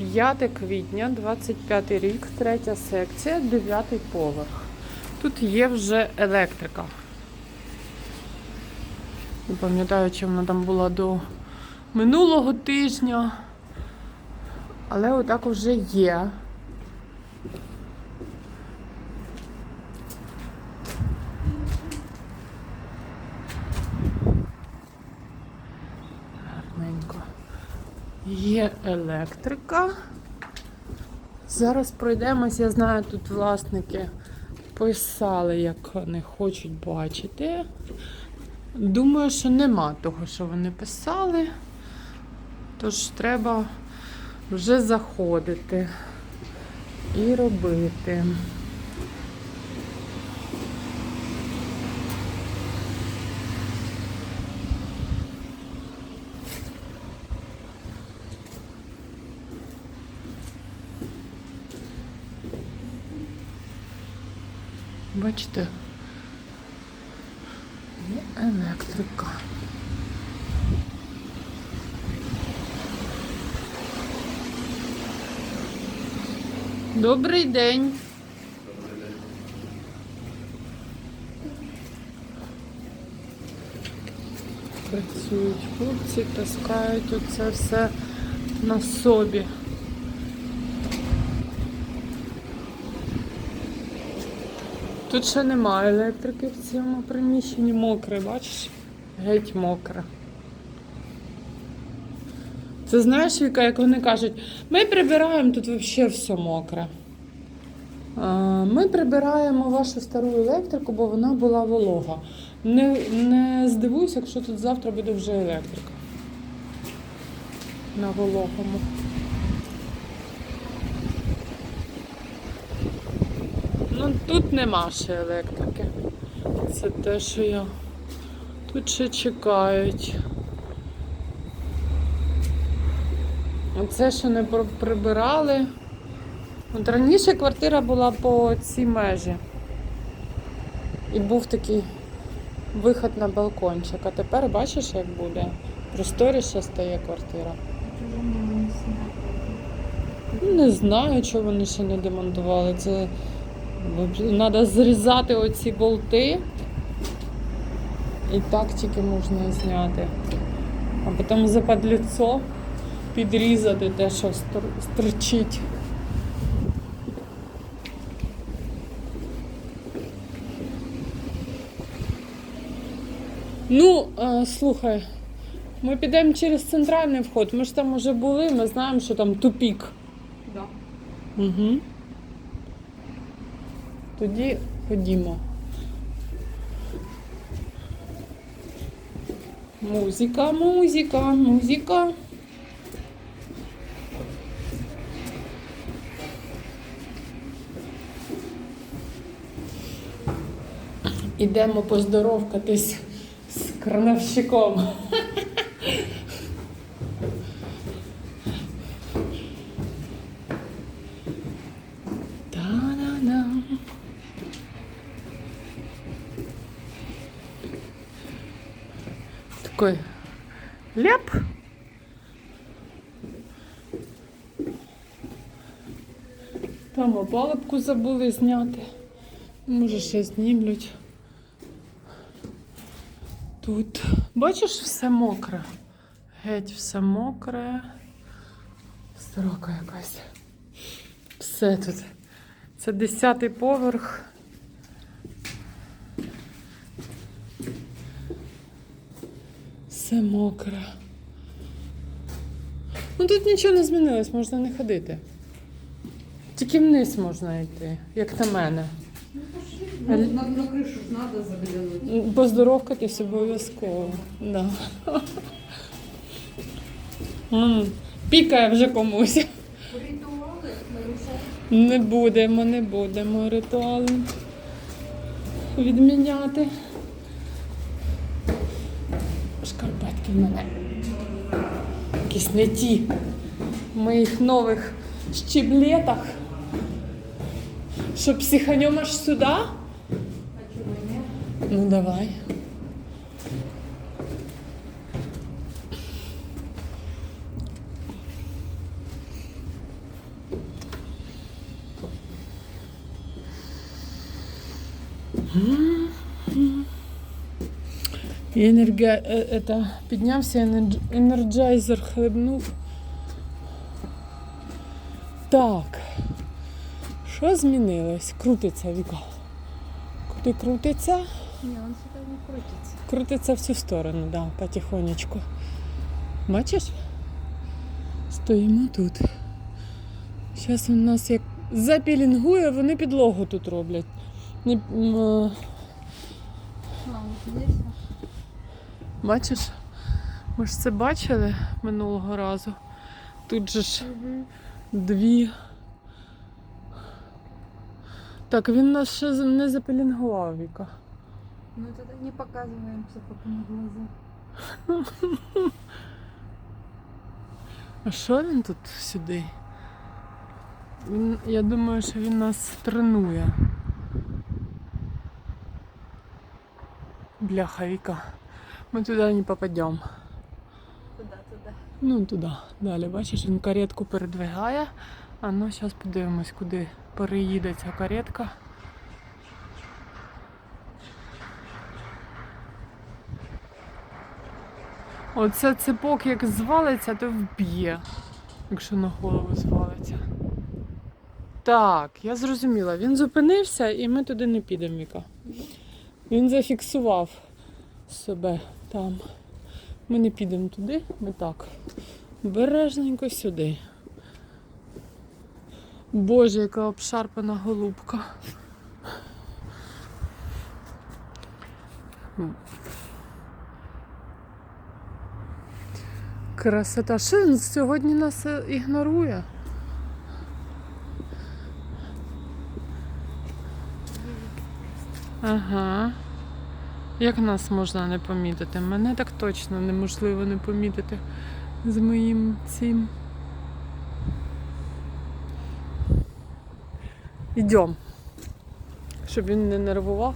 5 квітня, 25 рік, третя секція, 9 поверх. Тут є вже електрика. Не пам'ятаю, чи вона там була до минулого тижня. Але отак вже є. Гарненько. Є електрика. Зараз пройдемось, я знаю, тут власники писали, як вони хочуть бачити. Думаю, що нема того, що вони писали. Тож треба вже заходити і робити. Бачите? Є електрика. Добрий день. Працюють хлопці, таскають оце все на собі. Тут ще немає електрики в цьому приміщенні. Мокре, бачиш? Геть мокре. Це знаєш, Віка, як вони кажуть, ми прибираємо тут взагалі все мокре. Ми прибираємо вашу стару електрику, бо вона була волога. Не, не здивуюся, якщо тут завтра буде вже електрика. На вологому. Тут нема ще електрики. Це те, що я. Тут ще чекають. Оце ще не прибирали. От раніше квартира була по цій межі. І був такий виход на балкончик. А тепер бачиш, як буде. Просторіше стає квартира. Не знаю, чого вони ще не демонтували. Це треба зрізати оці болти. І так тільки можна зняти. А потім западліцо підрізати те, що стр- стричить. Ну, е, слухай, ми підемо через центральний вход. Ми ж там вже були, ми знаємо, що там тупік. Да. Угу. Тоді ходімо. Музика, музика, музика. Ідемо поздоровкатись з крановщиком. Такой ляп. Там опалубку забули зняти. Може, ще знімлють. Тут. Бачиш, все мокре. Геть все мокре. Сорока якась. Все тут. Це десятий поверх. Все мокре. Ну тут нічого не змінилось, можна не ходити. Тільки вниз можна йти, як на мене. Ну, на, на крышу ж надо заглянуть. Поздоровкатись обов'язково. Да. М, Пікає вже комусь. Ритуали. Не будемо, не будемо ритуали відміняти. в мене. Якісь не ті. В моїх нових щеблетах. Що психанем аж сюди? А чого ні? Ну давай. І енерге... е, это, піднявся енердж... енерджайзер, хлебнув. Так. Що змінилось? Крутиться Віка. Куди крутиться? Не, он сюда не крутится. Крутиться в цю сторону, да, потихонечку. Бачиш? Стоїмо тут. Зараз у нас як запілінгує, вони підлогу тут роблять. Не, м, е, А, вот здесь. Бачиш? Ми ж це бачили минулого разу. Тут же ж дві. Так, він нас ще не запілінгував, Віка. Ну тогда не показываемся пока на глаза. А що він тут сюди? Він, я думаю, що він нас тренує. Бляха Віка. Ми туди не попадемо. Куда туда? Ну туди. Далі, бачиш, він каретку передвигає. А ну зараз подивимось, куди переїде ця каретка. Оце цепок як звалиться, то вб'є, якщо на голову звалиться. Так, я зрозуміла. Він зупинився і ми туди не підемо, Віка. Він зафіксував себе там. Ми не підемо туди, ми так. Бережненько сюди. Боже, яка обшарпана голубка. Красота. Він сьогодні нас ігнорує? Ага. Як нас можна не помітити? Мене так точно неможливо не помітити з моїм цим. Йдем, Щоб він не нервував.